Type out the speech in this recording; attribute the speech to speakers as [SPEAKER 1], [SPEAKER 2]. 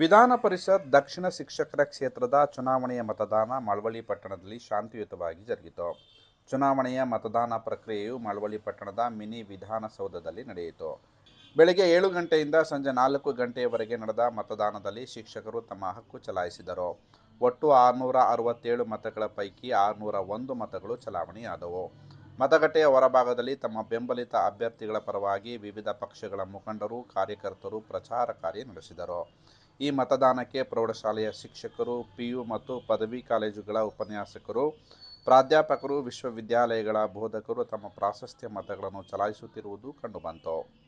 [SPEAKER 1] ವಿಧಾನ ಪರಿಷತ್ ದಕ್ಷಿಣ ಶಿಕ್ಷಕರ ಕ್ಷೇತ್ರದ ಚುನಾವಣೆಯ ಮತದಾನ ಮಳವಳ್ಳಿ ಪಟ್ಟಣದಲ್ಲಿ ಶಾಂತಿಯುತವಾಗಿ ಜರುಗಿತು. ಚುನಾವಣೆಯ ಮತದಾನ ಪ್ರಕ್ರಿಯೆಯು ಮಳವಳ್ಳಿ ಪಟ್ಟಣದ ಮಿನಿ ವಿಧಾನಸೌಧದಲ್ಲಿ ನಡೆಯಿತು. ಬೆಳಗ್ಗೆ ಏಳು ಗಂಟೆಯಿಂದ ಸಂಜೆ ನಾಲ್ಕು ಗಂಟೆಯವರೆಗೆ ನಡೆದ ಮತದಾನದಲ್ಲಿ ಶಿಕ್ಷಕರು ತಮ್ಮ ಹಕ್ಕು ಚಲಾಯಿಸಿದರು. ಒಟ್ಟು ಆರುನೂರ ಅರವತ್ತೇಳು ಮತಗಳ ಪೈಕಿ ಆರುನೂರ ಒಂದು ಮತಗಳು ಚಲಾವಣೆಯಾದವು. ಮತಗಟ್ಟೆಯ ಹೊರಭಾಗದಲ್ಲಿ ತಮ್ಮ ಬೆಂಬಲಿತ ಅಭ್ಯರ್ಥಿಗಳ ಪರವಾಗಿ ವಿವಿಧ ಪಕ್ಷಗಳ ಮುಖಂಡರು, ಕಾರ್ಯಕರ್ತರು ಪ್ರಚಾರ ಕಾರ್ಯ ನಡೆಸಿದರು. ಈ ಮತದಾನಕ್ಕೆ ಪ್ರೌಢಶಾಲೆಯ ಶಿಕ್ಷಕರು, ಪಿಯು ಮತ್ತು ಪದವಿ ಕಾಲೇಜುಗಳ ಉಪನ್ಯಾಸಕರು, ಪ್ರಾಧ್ಯಾಪಕರು, ವಿಶ್ವವಿದ್ಯಾಲಯಗಳ ಬೋಧಕರು ತಮ್ಮ ಪ್ರಾಶಸ್ತ್ಯ ಮತಗಳನ್ನು ಚಲಾಯಿಸುತ್ತಿರುವುದು ಕಂಡುಬಂತು.